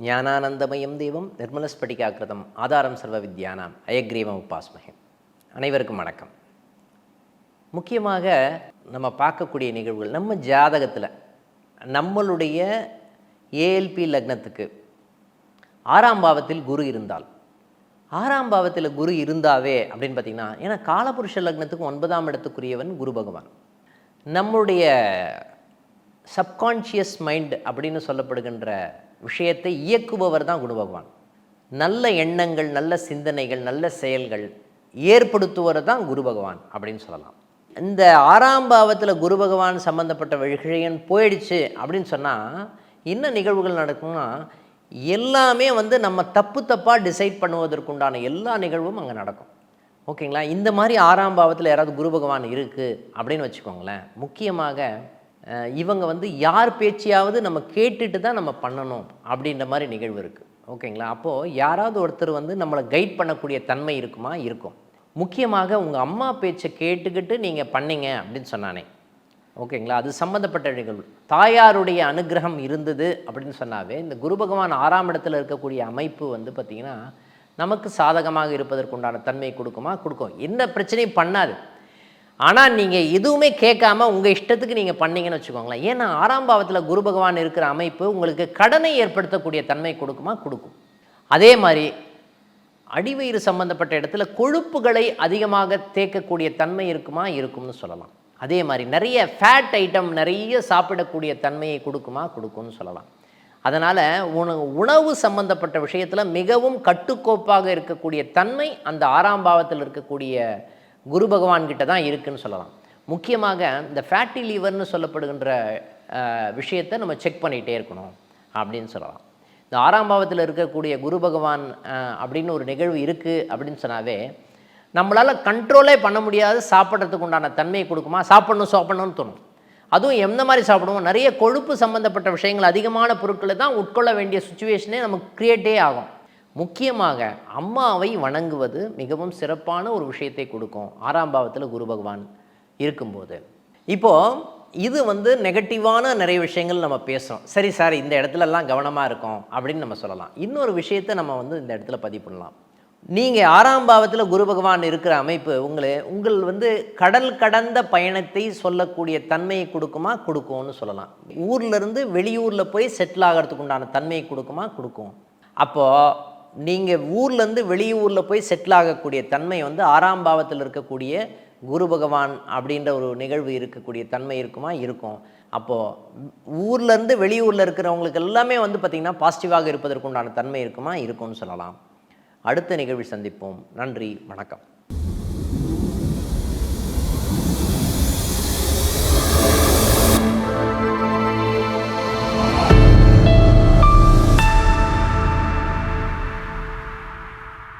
ஞானானந்தமயம் தெய்வம் நிர்மலஸ்படிகாக்கிருதம் ஆதாரம் சர்வ வித்யானாம் அயக்ரீவம் உபாஸ்மகம் அனைவருக்கும் வணக்கம். முக்கியமாக நம்ம பார்க்கக்கூடிய நிகழ்வுகள் நம்ம ஜாதகத்தில் நம்மளுடைய ஏஎல்பி லக்னத்துக்கு ஆறாம் பாவத்தில் குரு இருந்தால் ஆறாம் பாவத்தில் குரு இருந்தாவே அப்படின்னு பார்த்தீங்கன்னா ஏன்னா காலபுருஷ லக்னத்துக்கு ஒன்பதாம் இடத்துக்குரியவன் குரு பகவான். நம்முடைய சப்கான்ஷியஸ் மைண்ட் அப்படின்னு சொல்லப்படுகின்ற விஷயத்தை இயக்குபவர் தான் குரு பகவான். நல்ல எண்ணங்கள் நல்ல சிந்தனைகள் நல்ல செயல்கள் ஏற்படுத்துவர் தான் குரு பகவான் அப்படின்னு சொல்லலாம். இந்த ஆறாம் பாவத்தில் குரு பகவான் சம்மந்தப்பட்ட விஷயம் போயிடுச்சு அப்படின்னு சொன்னால் என்ன நிகழ்வுகள் நடக்கும்னா எல்லாமே வந்து நம்ம தப்பு தப்பாக டிசைட் பண்ணுவதற்குண்டான எல்லா நிகழ்வும் அங்கே நடக்கும். ஓகேங்களா? இந்த மாதிரி ஆறாம் பாவத்தில் யாராவது குரு பகவான் இருக்குது அப்படின்னு வச்சுக்கோங்களேன். முக்கியமாக இவங்க வந்து யார் பேச்சையாவது நம்ம கேட்டுட்டு தான் நம்ம பண்ணணும் அப்படின்ற மாதிரி நிகழ்வு இருக்குது ஓகேங்களா? அப்போது யாராவது ஒருத்தர் வந்து நம்மளை கைட் பண்ணக்கூடிய தன்மை இருக்குமா? இருக்கும். முக்கியமாக உங்கள் அம்மா பேச்சை கேட்டுக்கிட்டு நீங்கள் பண்ணீங்க அப்படின்னு சொன்னானே. ஓகேங்களா? அது சம்மந்தப்பட்ட நிகழ்வு. தாயாருடைய அனுகிரகம் இருந்தது அப்படின்னு சொன்னாவே இந்த குரு பகவான் ஆறாம் இடத்துல இருக்கக்கூடிய அமைப்பு வந்து பார்த்திங்கன்னா நமக்கு சாதகமாக இருப்பதற்குண்டான தன்மை கொடுக்குமா? கொடுக்கும். என்ன பிரச்சனையும் பண்ணாது. ஆனால் நீங்கள் எதுவுமே கேட்காம உங்கள் இஷ்டத்துக்கு நீங்கள் பண்ணீங்கன்னு வச்சுக்கோங்களேன். ஏன்னா ஆறாம் பாவத்தில் குரு பகவான் இருக்கிற அமைப்பு உங்களுக்கு கடனை ஏற்படுத்தக்கூடிய தன்மை கொடுக்குமா? கொடுக்கும். அதே மாதிரி அடிவயிறு சம்பந்தப்பட்ட இடத்துல கொழுப்புகளை அதிகமாக தேக்கக்கூடிய தன்மை இருக்குமா? இருக்கும்னு சொல்லலாம். அதே மாதிரி நிறைய ஃபேட் ஐட்டம் நிறைய சாப்பிடக்கூடிய தன்மையை கொடுக்குமா? கொடுக்கும்னு சொல்லலாம். அதனால் உணவு உணவு சம்பந்தப்பட்ட விஷயத்தில் மிகவும் கட்டுக்கோப்பாக இருக்கக்கூடிய தன்மை அந்த ஆறாம் பாவத்தில் இருக்கக்கூடிய குரு பகவான்கிட்ட தான் இருக்குதுன்னு சொல்லலாம். முக்கியமாக இந்த ஃபேட்டி லீவர்னு சொல்லப்படுகின்ற விஷயத்தை நம்ம செக் பண்ணிகிட்டே இருக்கணும் அப்படின்னு சொல்லலாம். இந்த ஆறாம் பாவத்தில் இருக்கக்கூடிய குரு பகவான் அப்படின்னு ஒரு நிகழ்வு இருக்குது அப்படின்னு சொன்னாவே நம்மளால் கண்ட்ரோலே பண்ண முடியாது சாப்பிட்றதுக்கு உண்டான தன்மையை கொடுக்குமா? சாப்பிடணும் சாப்பிடணும்னு தோணும். அதுவும் எந்த மாதிரி சாப்பிடுவோம்? நிறைய கொழுப்பு சம்மந்தப்பட்ட விஷயங்கள் அதிகமான பொருட்களை தான் உட்கொள்ள வேண்டிய சுச்சுவேஷனே நமக்கு க்ரியேட்டே ஆகும். முக்கியமாக அம்மாவை வணங்குவது மிகவும் சிறப்பான ஒரு விஷயத்தை கொடுக்கும். ஆறாம் பாவத்தில் குரு பகவான் இருக்கும்போது. இப்போது இது வந்து நெகட்டிவான நிறைய விஷயங்கள் நம்ம பேசுகிறோம் சரி சார் இந்த இடத்துலலாம் கவனமாக இருக்கும் அப்படின்னு நம்ம சொல்லலாம். இன்னொரு விஷயத்தை நம்ம வந்து இந்த இடத்துல பதிவு பண்ணலாம். நீங்கள் ஆறாம் பாவத்தில் குரு பகவான் இருக்கிற அமைப்பு உங்களை உங்கள் வந்து கடல் கடந்த பயணத்தை சொல்லக்கூடிய தன்மையை கொடுக்குமா? கொடுக்கும்னு சொல்லலாம். ஊர்லேருந்து வெளியூரில் போய் செட்டில் ஆகிறதுக்கு உண்டான தன்மையை கொடுக்குமா? கொடுக்கும். அப்போது நீங்கள் ஊர்லேருந்து வெளியூரில் போய் செட்டில் ஆகக்கூடிய தன்மை வந்து ஆறாம் பாவத்தில் இருக்கக்கூடிய குரு பகவான் அப்படின்ற ஒரு நிகழ்வு இருக்கக்கூடிய தன்மை இருக்குமா? இருக்கும். அப்போது ஊர்லேருந்து வெளியூரில் இருக்கிறவங்களுக்கு எல்லாமே வந்து பார்த்திங்கன்னா பாசிட்டிவாக இருப்பதற்குண்டான தன்மை இருக்குமா? இருக்கும்னு சொல்லலாம். அடுத்த நிகழ்வில் சந்திப்போம். நன்றி. வணக்கம்.